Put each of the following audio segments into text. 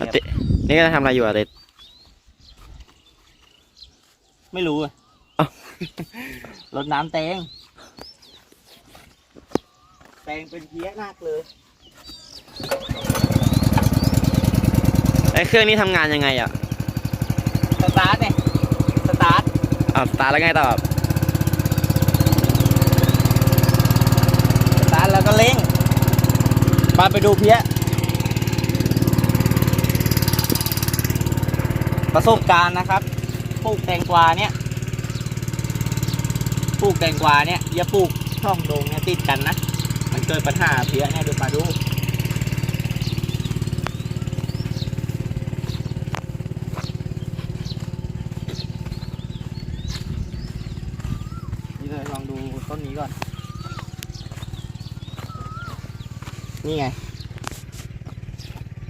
อาตินี่ก็ทำอะไรอยู่อะติไม่รู้อะเอ้ารดน้ำแตง แตงเป็นเพี้ยนักเลยไอ้เครื่องนี้ทำงานยังไงอะ สตาร์ทเนี่ย สตาร์ทอ่าสตาร์ทแล้วไงต่อสตาร์ทแล้วก็เร่งไปไปดูเพี้ย ประสบการณ์นะครับปลูกแตงกวาเนี่ยปลูกแตงกวาเนี่ยอย่าปลูกช่องโดงเนี่ยติดกันนะ มันเกิดปัญหาเพี้ยเนี่ยดูมาดูนี่เลยลองดูต้นนี้ก่อน นี่ไง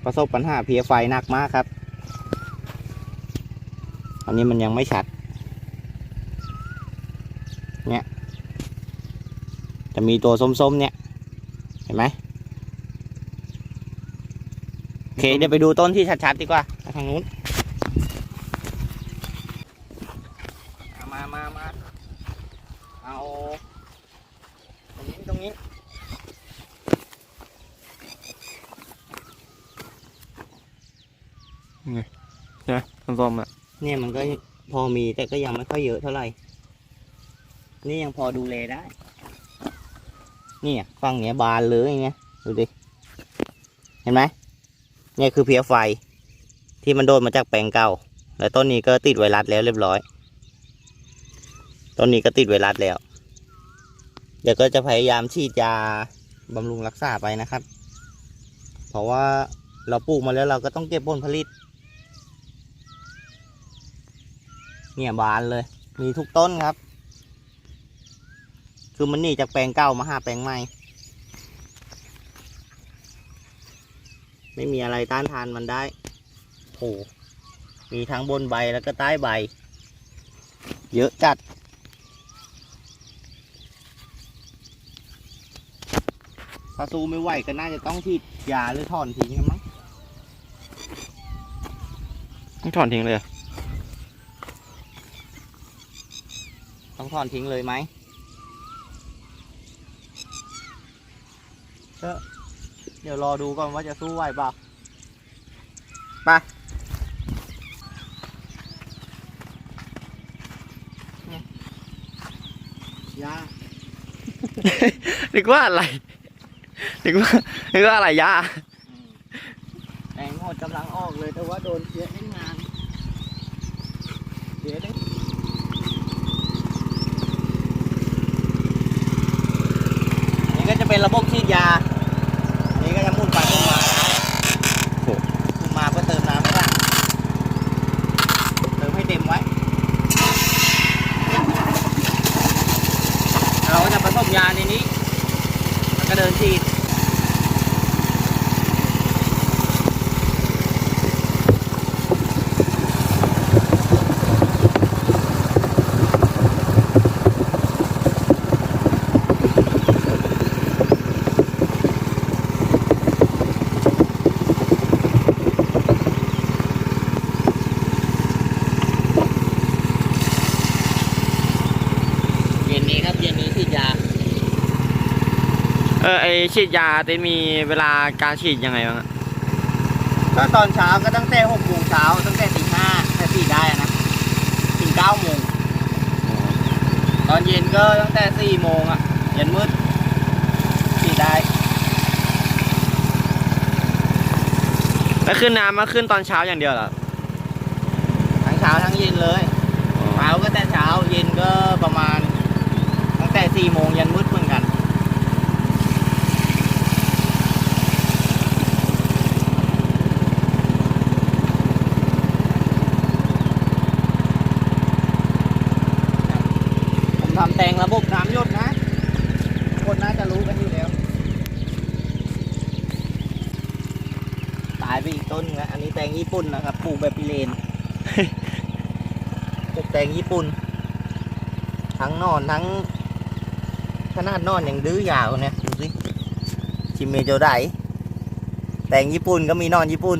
ประสบปัญหาเพี้ยไฟหนักมากครับ อันนี้มันยังไม่ชัด เนี่ย จะมีตัวส้มๆ เนี่ย เห็นไหมโอเค เดี๋ยวไปดูต้นที่ชัดๆ ดีกว่า ทางนู้น มามามาเอาตรงนี้ตรงนี้ใช่ไหมส้มๆอะ เนี่ยมันก็พอมีแต่ก็ยังไม่ค่อยเยอะเท่าไหร่ นี่ยังพอดูแลได้เนี่ยฝั่งเนี้ยบานเลยอย่างเงี้ยดูดิ เห็นไหมเนี่ยคือเพี้ยไฟ ที่มันโดนมาจากแปลงเก่า แล้วต้นนี้ก็ติดไวรัสแล้วเรียบร้อย ต้นนี้ก็ติดไวรัสแล้ว เดี๋ยวก็จะพยายามฉีดยาบำรุงรักษาไปนะครับ เพราะว่าเราปลูกมาแล้วเราก็ต้องเก็บผลผลิต เนี่ยบานเลย มีทุกต้นครับ คือมันหนีจากแปลงเก่ามาหาแปลงใหม่ ไม่มีอะไรต้านทานมันได้โอ้มีทั้งบนใบแล้วก็ใต้ใบ เยอะจัดถ้าสู้ไม่ไหวก็น่าจะต้องฉีดยาหรือถอนทิ้งกันมั้งต้องถอนทิ้งเลยเหรอ ต้อง ถอนทิ้งเลยไหมก็เดี๋ยวรอดูก่อนว่าจะสู้ไหวเปล่าไปเนี่ยยานึกว่าอะไรนึกว่านึกว่าอะไรยาแองหมดกำลังออกเลยแต่ว่าโดนเสียเล่นงานเสียได้นี่ ก็จะเป็นระบบฉีดยา อันนี้ก็จะหมุนไปหมุนมานะ โอ้ หมุนมาก็เติมน้ำไม่ได้เติมให้เต็มไว้ เราก็จะผสมยาในนี้แล้วก็เดินฉีด เย็นนี้ครับเย็นนี้ฉีดยา เออไอ ฉีดยาติมีเวลาการฉีดยังไงบ้างอะก็ตอนเช้าก็ตั้งแต่หกโมงเช้าตั้งแต่ตีห้าแต่ฉีดได้อะนะถึงเก้าโมงตอนเย็นก็ตั้งแต่สี่โมงอะเย็นมืดฉีดได้แล้วขึ้นน้ำมาขึ้นตอนเช้าอย่างเดียวเหรอทั้งเช้าทั้งเย็นเลยเช้าก็แต่เช้าเย็นก็ประมาณ ตั้งแต่สี่โมงยันมืดเหมือนกัน ผมทำแต่ งระบบน้ำหยดนะทุกคนน่าจะรู้กันอยู่แล้ว ตายไปอีกต้นนึงนะ อันนี้แตงญี่ปุ่นนะครับ ปลูกแบบพิเรนปลูกแตงญี่ปุ่น ทั้งนอนทั้งขนาดนอนอย่างดื้อยาวเนี่ย ดูสิชิมเมโจไดแตงญี่ปุ่นก็มีนอนญี่ปุ่น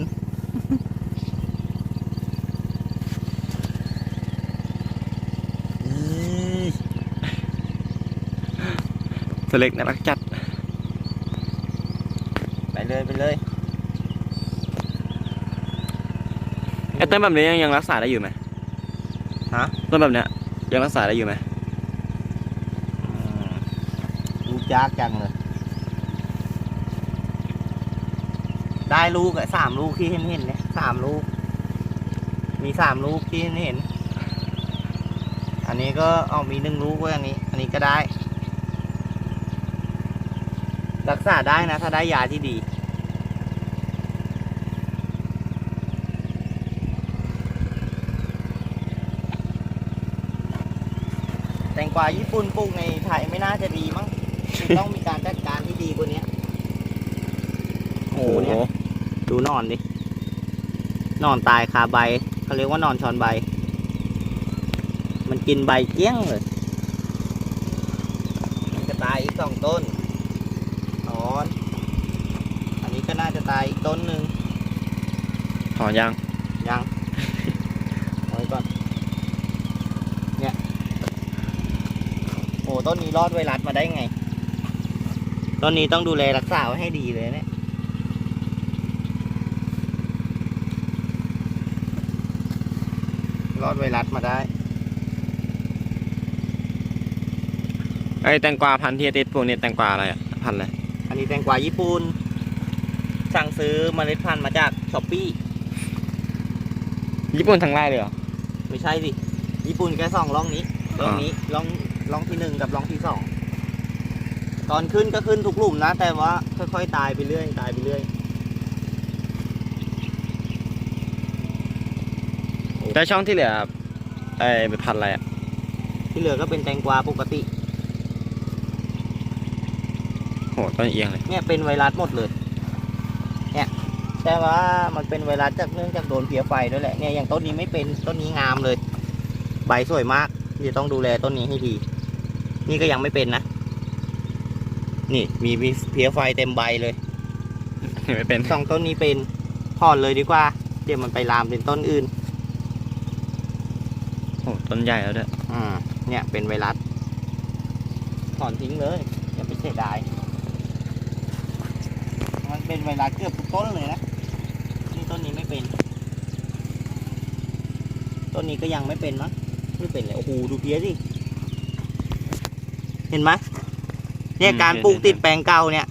ตัวเล็กน่ารักจัด ไปเลยไปเลยไอ้ต้นแบบนี้ยังยังรักษาได้อยู่ไหมฮะต้นแบบเนี้ยยังรักษาได้อยู่ไหมอืมลูกยากจังเลย ได้ลูกอะสามลูกที่เห็นเห็นเนี่ยสามลูก มีสามลูกที่เห็นเห็น อันนี้ก็เอามีหนึ่งลูกไว้อันนี้ อันนี้ก็ได้ รักษาได้นะ ถ้าได้ยาที่ดี แตงกวาญี่ปุ่นปลูกในไทยไม่น่าจะดีมั้งคือต้องมีการจัดการที่ดีกว่านี้โอ้โหเนี่ยดูหนอนดิหนอนตายคาใบเขาเรียกว่าหนอนชอนใบ มันกินใบเกลี้ยงเลย มันจะตายอีกสองต้นถ อน อันนี้ก็น่าจะตายอีกต้นหนึ่งถอนยัง ยังเอาไว้ก่อน เนี่ย โอ้ต้นนี้รอดไวรัสมาได้ไง ต้นนี้ต้องดูแลรักษาไว้ให้ดีเลยเนี่ย รอดไวรัสมาได้ ไอ้แตงกวาพันธุ์ที่ติดพวกนี้แตงกวาอะไรอะพันธุ์อะไร อันนี้แตงกวาญี่ปุ่น สั่งซื้อเมล็ดพันธุ์มาจากช้อปปี้ ญี่ปุ่นทั้งไร่เลยเหรอ ไม่ใช่สิ ญี่ปุ่นแค่สองร่องนี้ร่องอ่านี้นี้ร่องร่องที่หนึ่งกับร่องที่สอง ตอนขึ้นก็ขึ้นทุกหลุมนะ แต่ว่าค่อยๆตายไปเรื่อย ตายไปเรื่อยแต่ช่องที่เหลือไอ้เป็นพันธุ์อะไรอะที่เหลือก็เป็นแตงกวาปกติ โห ต้นเอียงเลย เนี่ยเป็นไวรัสหมดเลย เนี่ย แต่ว่ามันเป็นไวรัสจากเนื่องจากโดนเพี้ยไฟด้วยแหละ เนี่ยอย่างต้นนี้ไม่เป็นต้นนี้งามเลย ใบสวยมากจะต้องดูแลต้นนี้ให้ดี นี่ก็ยังไม่เป็นนะ นี่มีมีเพี้ยไฟเต็มใบเลย ไม่เป็นสองต้นนี้เป็นถอนเลยดีกว่า เดี๋ยวมันไปลามเป็นต้นอื่นโหต้นใหญ่แล้วด้วยอ่าเนี่ยเป็นไวรัสถอนทิ้งเลย อย่าไปเสียดายมัน เป็นไวรัสเกือบทุกต้นเลยนะนี่ต้นนี้ไม่เป็น ต้นนี้ก็ยังไม่เป็นมั้งไม่เป็นเลยโอ้โหดูเพี้ยสิเห็นไหมเนี่ยการปลูกติดแปลงเก่าเนี่ย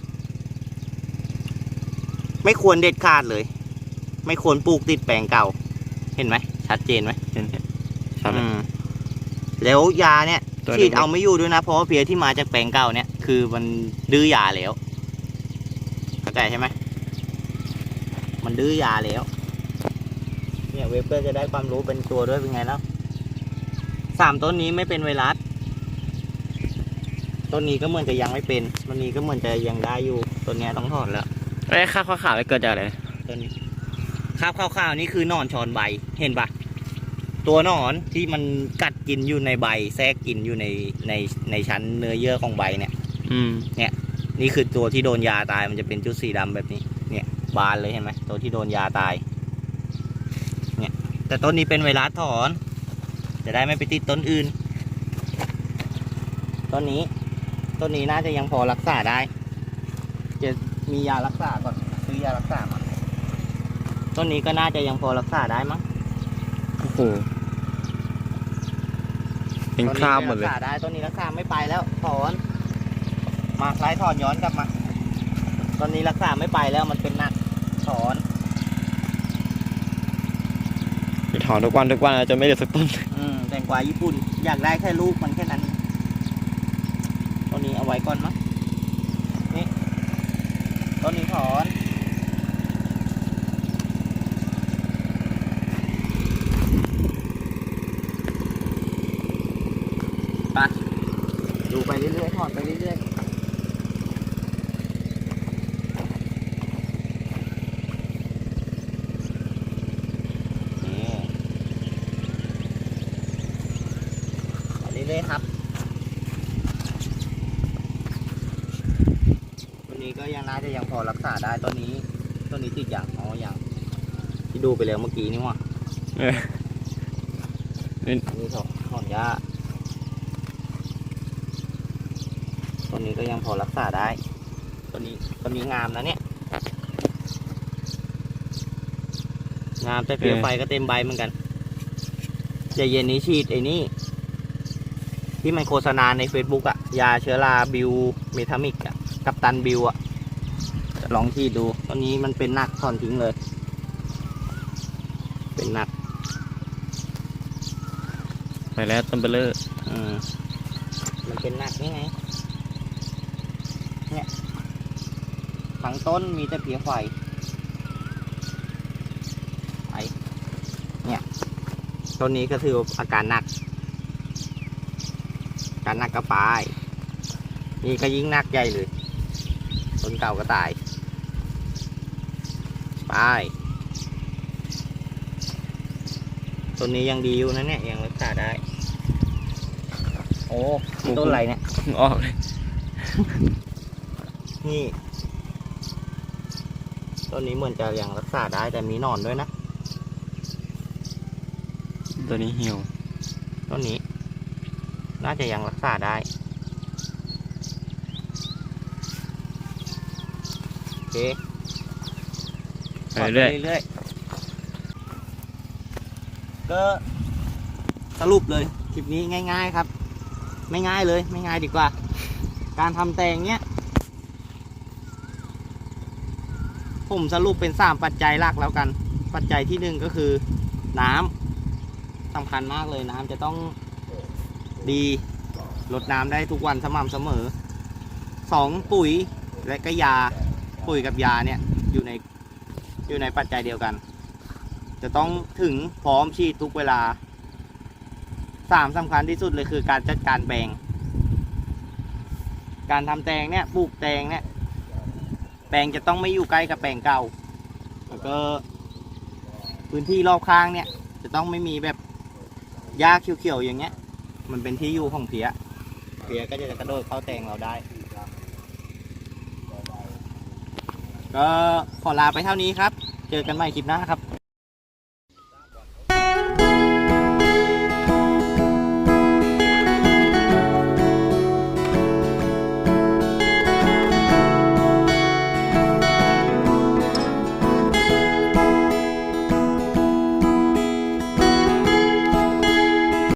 ไม่ควรเด็ดขาดเลย ไม่ควรปลูกติดแปลงเก่า เห็นไหมชัดเจนไหมเห็นเห็นชัดเลยอืมแล้วยาเนี่ยตัวฉีดเล็กๆเอาไม่อยู่ด้วยนะเพราะว่าเพียที่มาจากแปลงเก่าเนี่ย คือมันดื้อยาแล้ว เข้าใจใช่ไหม มันดื้อยาแล้ว เนี่ยเวฟก็จะได้ความรู้เป็นตัวด้วยเป็นไงแล้วสามต้นนี้ไม่เป็นไวรัส ต้นนี้ก็เหมือนจะยังไม่เป็น ต้นนี้ก็เหมือนจะยังได้อยู่ ต้นเนี้ยต้องถอดแล้วไอ้ข้าวขาวๆเกิดจากอะไรต้นนี้คราบขาวๆนี่คือหนอนชอนใบ เห็นปะตัวหนอนที่มันกัดกินอยู่ในใบ แทรกกินอยู่ในในในชั้นเนื้อเยื่อของใบเนี่ย อืมนี่ คือตัวที่โดนยาตายมันจะเป็นจุดสีดำแบบนี้ เนี่ย บานเลยเห็นไหมตัวที่โดนยาตาย เนี่ย แต่ต้นนี้เป็นไวรัสถอน จะได้ไม่ไปติดต้นอื่น ต้นนี้ ต้นนี้น่าจะยังพอรักษาได้ จะมียารักษาก่อนซื้อยารักษามาต้นนี้ก็น่าจะยังพอรักษาได้มั้งโอ้โหเป็นคราบหมดเลยต้นนี้รักษาได้ต้นนี้รักษาไม่ไปแล้วถอน มาไล่ถอนย้อนกลับมาต้นนี้รักษาไม่ไปแล้วมันเป็นหนักถอนไปถอนทุกวันทุกวันจะไม่เหลือสักต้นอืมแตงกวาญี่ปุ่นอยากได้แค่ลูกมันแค่นั้นต้นนี้เอาไว้ก่อนมั้งนี่ต้นนี้ถอนไปดูไปเรื่อยๆถอนไปเรื่อยๆนี่ไปเรื่อยๆครับตัวนี้ก็ยังน่าจะยังพอรักษาได้ต้นนี้ต้นนี้ติดอย่างอ๋ออย่าง ที่ดูไปแล้วเมื่อกี้นี่หว่าเอออันนี้ถอนถอนหญ้าต้นนี้ก็ยังพอรักษาได้ต้นนี้ต้นนี้งามนะเนี่ย งามแต่เปลี่ยวไฟก็เต็มใบเหมือนกันใจะเย็นนี้ฉีดไอ้นี่ที่มันโฆษณาใน Facebook อะยาเชื้อราบิวเมทามิกอะกับตันบิวอะลองฉีดดูตอนนี้มันเป็นหนักถอนทิ้งเลย เป็นหนัก ไปแล้วต้นเบลเลอร์อืมมันเป็นหนักนี่ไง เนี่ยทั้งต้นมีแต่เพียไฟไอเนี่ยต้นนี้ก็คืออาการหนักอาการหนักก็ปลาย นี่ก็ยิ่งหนักใหญ่เลย ต้นเก่าก็ตายปลาย ต้นนี้ยังดีอยู่นะเนี่ยยังรักษาได้ โอ้นี่ต้นอะไรเนี่ยออกเลย นี่ต้นนี้เหมือนจะยังรักษาได้แต่มีหนอนด้วยนะตัวนี้เหี่ยว ต้นนี้ น่าจะยังรักษาได้โอเคไปเรื่อยเรื่อยๆ ก็สรุปเลยคลิปนี้ง่าย ๆครับ ไม่ง่ายเลยไม่ง่ายดีกว่า การทำแตงเนี้ยผมสรุปเป็นสามปัจจัยหลักแล้วกัน ปัจจัยที่หนึ่งก็คือน้ำสำคัญมากเลยน้ำจะต้องดีลดน้ำได้ทุกวันสม่ำเสมอสองปุ๋ยและก็ยาปุ๋ยกับยาเนี่ยอยู่ในอยู่ในปัจจัยเดียวกัน จะต้องถึงพร้อมฉีดทุกเวลาสามสำคัญที่สุดเลยคือการจัดการแปลง การทำแตงเนี่ยปลูกแตงเนี่ยแปลงจะต้องไม่อยู่ใกล้กับแปลงเก่า แล้วก็พื้นที่รอบข้างเนี่ย จะต้องไม่มีแบบหญ้าเขียวๆอย่างเงี้ย มันเป็นที่อยู่ของเพียเพียก็จะกระโดดเข้าแตงเราได้ ก็ขอลาไปเท่านี้ครับ เจอกันใหม่คลิปหน้าครับ